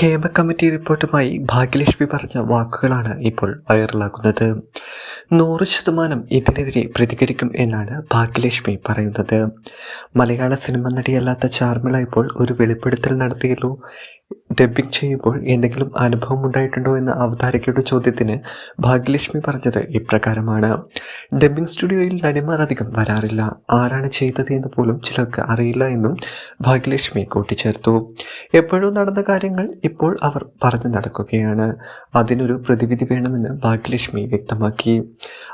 Hema committee റിപ്പോർട്ടുമായി Bhagyalakshmi പറഞ്ഞ വാക്കുകളാണ് ഇപ്പോൾ വൈറലാകുന്നത്. നൂറ് ശതമാനം ഇതിനെതിരെ പ്രതികരിക്കും എന്നാണ് ഭാഗ്യലക്ഷ്മി പറയുന്നത്. മലയാള സിനിമ നടിയല്ലാത്ത ചാർമിള ഇപ്പോൾ ഒരു വെളിപ്പെടുത്തൽ നടത്തിയല്ലോ ഡബ്ബിംഗ് ചെയ്യുമ്പോൾ എന്തെങ്കിലും അനുഭവം ഉണ്ടായിട്ടുണ്ടോ എന്ന അവതാരകയുടെ ചോദ്യത്തിന് ഭാഗ്യലക്ഷ്മി പറഞ്ഞത് ഇപ്രകാരമാണ്. ഡബ്ബിംഗ് സ്റ്റുഡിയോയിൽ നടിമാർ അധികം വരാറില്ല. ആരാണ് ചെയ്തത് എന്ന് പോലും ചിലർക്ക് അറിയില്ല എന്നും ഭാഗ്യലക്ഷ്മി കൂട്ടിച്ചേർത്തു. എപ്പോഴും നടന്ന കാര്യങ്ങൾ ഇപ്പോൾ അവർ പറഞ്ഞു നടക്കുകയാണ്. അതിനൊരു പ്രതിവിധി വേണമെന്ന് ഭാഗ്യലക്ഷ്മി വ്യക്തമാക്കി.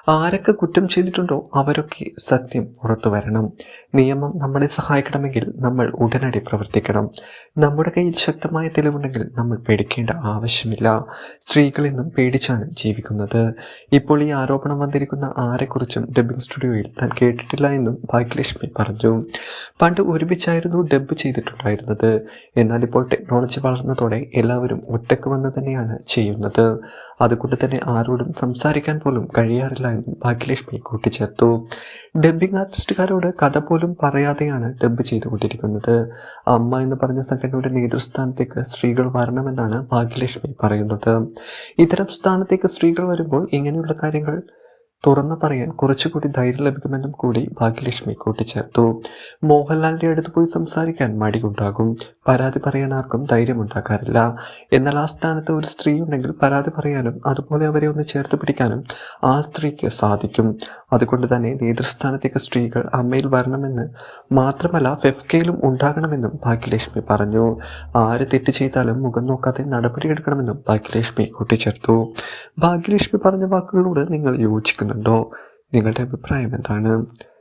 ആരൊക്കെ കുറ്റം ചെയ്തിട്ടുണ്ടോ അവരൊക്കെ സത്യം പുറത്തു വരണം. നിയമം നമ്മളെ സഹായിക്കണമെങ്കിൽ നമ്മൾ ഉടനടി പ്രവർത്തിക്കണം. നമ്മുടെ കയ്യിൽ ശക്തമായ തെളിവുണ്ടെങ്കിൽ നമ്മൾ പേടിക്കേണ്ട ആവശ്യമില്ല. സ്ത്രീകളെന്നും പേടിച്ചാണ് ജീവിക്കുന്നത്. ഇപ്പോൾ ഈ ആരോപണം വന്നിരിക്കുന്ന ആരെക്കുറിച്ചും ഡബ്ബിംഗ് സ്റ്റുഡിയോയിൽ താൻ കേട്ടിട്ടില്ല എന്നും ഭാഗ്യലക്ഷ്മി പറഞ്ഞു. പണ്ട് ഒരുമിച്ചായിരുന്നു ഡബ്ബ് ചെയ്തിട്ടുണ്ടായിരുന്നത്. എന്നാൽ ഇപ്പോൾ ടെക്നോളജി വളർന്നതോടെ എല്ലാവരും ഒറ്റയ്ക്ക് വന്ന് തന്നെയാണ് ചെയ്യുന്നത്. അതുകൊണ്ട് തന്നെ ആരോടും സംസാരിക്കാൻ പോലും കഴിയാറില്ല ഭാഗ്യലക്ഷ്മി കൂട്ടിച്ചേർത്തു. ഡബ്ബിംഗ് ആർട്ടിസ്റ്റുകാരോട് കഥ പോലും പറയാതെയാണ് ഡബ്ബ് ചെയ്തുകൊണ്ടിരിക്കുന്നത്. അമ്മ എന്ന് പറഞ്ഞ സംഘടനയുടെ നേതൃസ്ഥാനത്തേക്ക് സ്ത്രീകൾ വരണമെന്നാണ് ഭാഗ്യലക്ഷ്മി പറയുന്നത്. ഇത്തരം സ്ഥാനത്തേക്ക് സ്ത്രീകൾ വരുമ്പോൾ ഇങ്ങനെയുള്ള കാര്യങ്ങൾ തുറന്നു പറയാൻ കുറച്ചുകൂടി ധൈര്യം ലഭിക്കുമെന്നും കൂടി ഭാഗ്യലക്ഷ്മി കൂട്ടിച്ചേർത്തു. മോഹൻലാലിന്റെ അടുത്ത് പോയി സംസാരിക്കാൻ മടിയുണ്ടാകും. പരാതി പറയാൻ ആർക്കും ധൈര്യമുണ്ടാക്കാറില്ല. എന്നാൽ ആ സ്ഥാനത്ത് ഒരു സ്ത്രീ ഉണ്ടെങ്കിൽ പരാതി പറയാനും അതുപോലെ അവരെ ഒന്ന് ചേർത്ത് പിടിക്കാനും ആ സ്ത്രീക്ക് സാധിക്കും. അതുകൊണ്ട് തന്നെ നേതൃസ്ഥാനത്തേക്ക് സ്ത്രീകൾ അമ്മയിൽ വരണമെന്ന് മാത്രമല്ല ഫെഫ്കയിലും ഉണ്ടാകണമെന്നും ഭാഗ്യലക്ഷ്മി പറഞ്ഞു. ആര് തെറ്റ് ചെയ്താലും മുഖം നോക്കാതെ നടപടിയെടുക്കണമെന്നും ഭാഗ്യലക്ഷ്മി കൂട്ടിച്ചേർത്തു. ഭാഗ്യലക്ഷ്മി പറഞ്ഞ വാക്കുകളോട് നിങ്ങൾ യോജിക്കുന്നുണ്ടോ നിങ്ങളുടെ അഭിപ്രായം എന്താണ്?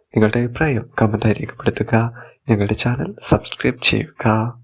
നിങ്ങളുടെ അഭിപ്രായം കമന്റായി രേഖപ്പെടുത്തുക. ഞങ്ങളുടെ ചാനൽ സബ്സ്ക്രൈബ് ചെയ്യുക.